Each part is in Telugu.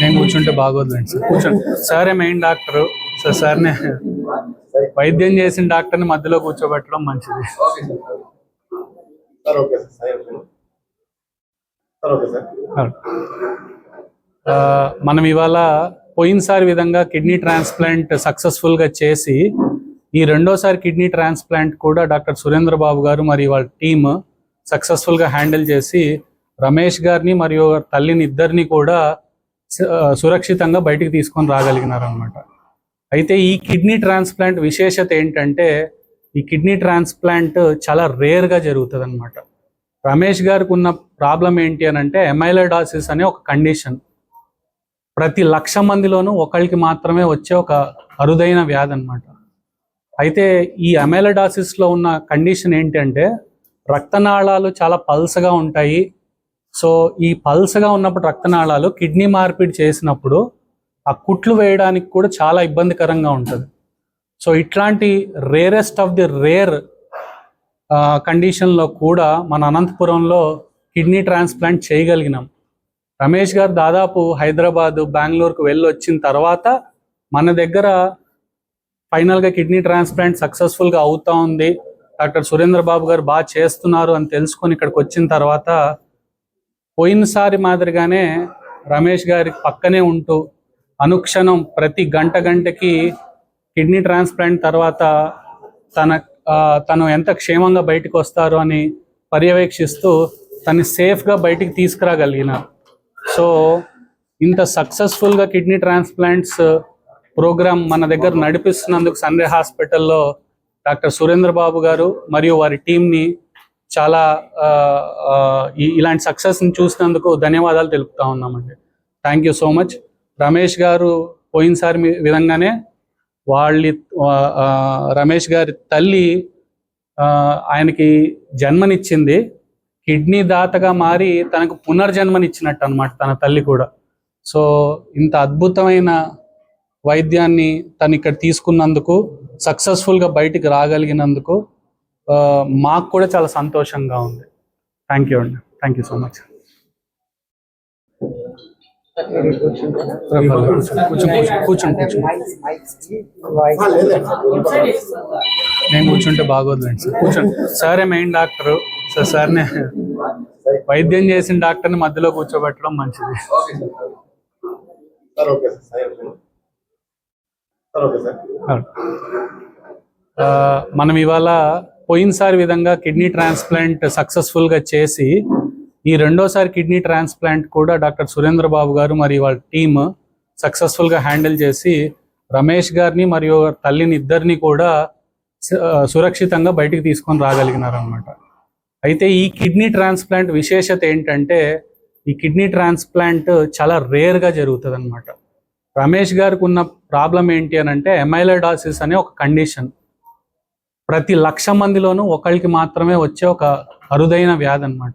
నేను కూర్చుంటే బాగోదులేండి సార్ కూర్చోండి సారే మెయిన్ డాక్టర్ సార్ సార్నే వైద్యం చేసిన డాక్టర్ని మధ్యలో కూర్చోబెట్టడం మంచిది మనం ఇవాళ పోయినసారి విధంగా కిడ్నీ ట్రాన్స్ప్లాంట్ సక్సెస్ఫుల్గా చేసి ఈ రెండోసారి కిడ్నీ ట్రాన్స్ప్లాంట్ కూడా డాక్టర్ సురేంద్ర బాబు గారు మరియు వాళ్ళ టీమ్ సక్సెస్ఫుల్గా హ్యాండిల్ చేసి రమేష్ గారిని మరియు తల్లిని ఇద్దరిని కూడా సురక్షితంగా బయటికి తీసుకొని రాగలిగినారనమాట అయితే ఈ కిడ్నీ ట్రాన్స్ప్లాంట్ విశేషత ఏంటంటే ఈ కిడ్నీ ట్రాన్స్ప్లాంట్ చాలా రేర్గా జరుగుతుంది అనమాట రమేష్ గారికి ఉన్న ప్రాబ్లం ఏంటి అని అంటే ఎమైలడాసిస్ అనే ఒక కండిషన్ ప్రతి లక్ష మందిలోనూ ఒకళ్ళకి మాత్రమే వచ్చే ఒక అరుదైన వ్యాధి అనమాట అయితే ఈ అమెలడాసిస్లో ఉన్న కండిషన్ ఏంటంటే రక్తనాళాలు చాలా పల్సగా ఉంటాయి. సో ఈ పల్సగా ఉన్నప్పుడు రక్తనాళాలు కిడ్నీ మార్పిడి చేసినప్పుడు ఆ కుట్లు వేయడానికి కూడా చాలా ఇబ్బందికరంగా ఉంటుంది. సో ఇట్లాంటి రేరెస్ట్ ఆఫ్ ది రేర్ కండిషన్లో కూడా మన అనంతపురంలో కిడ్నీ ట్రాన్స్ప్లాంట్ చేయగలిగినాం. రమేష్ గారు దాదాపు హైదరాబాదు బెంగళూరుకు వెళ్ళి వచ్చిన తర్వాత మన దగ్గర ఫైనల్గా కిడ్నీ ట్రాన్స్ప్లాంట్ సక్సెస్ఫుల్గా అవుతా ఉంది. డాక్టర్ సురేంద్ర బాబు గారు బాగా చేస్తున్నారు అని తెలుసుకొని ఇక్కడికి వచ్చిన తర్వాత పోయినసారి మాదిరిగానే రమేష్ గారి పక్కనే ఉంటూ అనుక్షణం ప్రతి గంట గంటకి కిడ్నీ ట్రాన్స్ప్లాంట్ తర్వాత తన ఆ, తను ఎంత క్షేమంగా బయటకు వస్తారు అని పర్యవేక్షిస్తూ తను సేఫ్గా బయటికి తీసుకురాగలిగిన సో ఇంత సక్సెస్ఫుల్గా కిడ్నీ ట్రాన్స్ప్లాంట్స్ ప్రోగ్రాం మన దగ్గర నడిపిస్తున్నందుకు సండే హాస్పిటల్లో డాక్టర్ సురేంద్ర బాబు గారు మరియు వారి టీంని చాలా ఆ, ఇలాంటి సక్సెస్ని చూసినందుకు ధన్యవాదాలు తెలుపుతా ఉన్నామండి. Thank you so much Ramesh garu పోయినసారి విధంగానే వాళ్ళ రమేష్ గారి తల్లి ఆయనకి జన్మనిచ్చింది. కిడ్నీ దాతగా మారి తనకు పునర్జన్మనిచ్చినట్టు అనమాట తన తల్లి కూడా. సో ఇంత అద్భుతమైన వైద్యాన్ని తను ఇక్కడ తీసుకున్నందుకు సక్సెస్ఫుల్గా బయటికి రాగలిగినందుకు మాకు కూడా చాలా సంతోషంగా ఉంది. థ్యాంక్ యూ అండి. థ్యాంక్ యూ సో మచ్ నేను కూర్చుంటే బాగోదులేండి సార్. కూర్చోండి. సారే మెయిన్ డాక్టర్. సార్ సార్నే వైద్యం చేసిన డాక్టర్ని మధ్యలో కూర్చోబెట్టడం మంచిది okay sir sir okay sir sir okay sir okay sir ఆ, మనం ఇవాళ పోయినసారి విధంగా కిడ్నీ ట్రాన్స్ప్లాంట్ సక్సెస్ఫుల్గా చేసి ఈ రెండోసారి కిడ్నీ ట్రాన్స్ప్లాంట్ కూడా డాక్టర్ సురేంద్ర బాబు గారు మరియు వాళ్ళ టీమ్ సక్సెస్ఫుల్గా హ్యాండిల్ చేసి రమేష్ గారిని మరియు తల్లిని ఇద్దరిని కూడా సురక్షితంగా బయటికి తీసుకొని రాగలిగినారనమాట అయితే ఈ కిడ్నీ ట్రాన్స్ప్లాంట్ విశేషత ఏంటంటే ఈ కిడ్నీ ట్రాన్స్ప్లాంట్ చాలా రేర్గా జరుగుతుంది అనమాట రమేష్ గారికి ఉన్న ప్రాబ్లం ఏంటి అని అంటే ఎమైలడాసిస్ అనే ఒక కండిషన్ ప్రతి లక్ష మందిలోనూ ఒకళ్ళకి మాత్రమే వచ్చే ఒక అరుదైన వ్యాధి అనమాట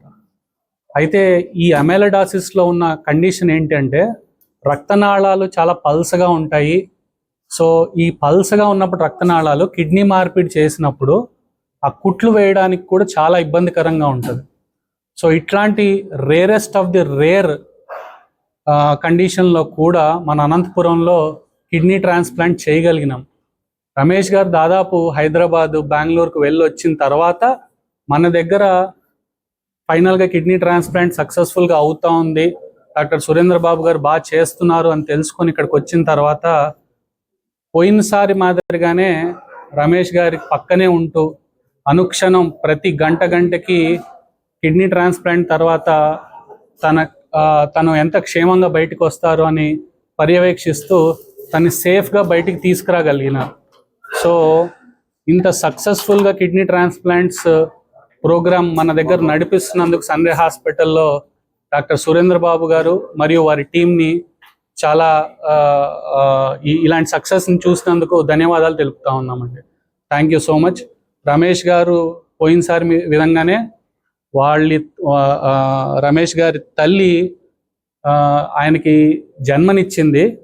అయితే ఈ అమెలడాసిస్లో ఉన్న కండిషన్ ఏంటంటే రక్తనాళాలు చాలా పల్సగా ఉంటాయి. సో ఈ పల్సగా ఉన్నప్పుడు రక్తనాళాలు కిడ్నీ మార్పిడి చేసినప్పుడు ఆ కుట్లు వేయడానికి కూడా చాలా ఇబ్బందికరంగా ఉంటుంది. సో ఇట్లాంటి రేరెస్ట్ ఆఫ్ ది రేర్ కండిషన్లో కూడా మన అనంతపురంలో కిడ్నీ ట్రాన్స్ప్లాంట్ చేయగలిగినాం. రమేష్ గారు దాదాపు హైదరాబాద్ బెంగళూరుకు వెళ్ళి వచ్చిన తర్వాత మన దగ్గర ఫైనల్గా కిడ్నీ ట్రాన్స్ప్లాంట్ సక్సెస్ఫుల్గా అవుతా ఉంది. డాక్టర్ సురేంద్ర బాబు గారు బాగా చేస్తున్నారు అని తెలుసుకొని ఇక్కడికి వచ్చిన తర్వాత పోయినసారి మాదిరిగానే రమేష్ గారి పక్కనే ఉంటూ అనుక్షణం ప్రతి గంట గంటకి కిడ్నీ ట్రాన్స్ప్లాంట్ తర్వాత తన తను ఎంత క్షేమంగా బయటకు వస్తారు అని పర్యవేక్షిస్తూ తను సేఫ్గా బయటికి తీసుకురాగలిగిన సో ఇంత సక్సెస్ఫుల్గా కిడ్నీ ట్రాన్స్ప్లాంట్స్ ప్రోగ్రామ్ మన దగ్గర నడిపిస్తున్నందుకు సన్రే హాస్పిటల్లో డాక్టర్ సురేంద్ర బాబు గారు మరియు వారి టీంని చాలా ఆ, ఇలాంటి సక్సెస్ని చూసినందుకు ధన్యవాదాలు తెలుపుతా ఉన్నామండి. Thank you so much Ramesh గారు పోయినసారి విధంగానే వాళ్ళ రమేష్ గారి తల్లి ఆ, ఆయనకి జన్మనిచ్చింది.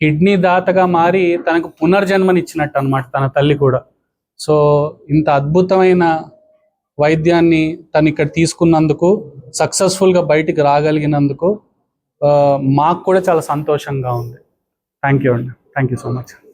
కిడ్నీ దాతగా మారి తనకు పునర్జన్మనిచ్చినట్టు అనమాట తన తల్లి కూడా. సో ఇంత అద్భుతమైన వైద్యాన్ని తను ఇక్కడ తీసుకున్నందుకు సక్సెస్ఫుల్గా బయటికి రాగలిగినందుకు ఆ, మాకు కూడా చాలా సంతోషంగా ఉంది. థ్యాంక్ యూ అండి. Thank you so much.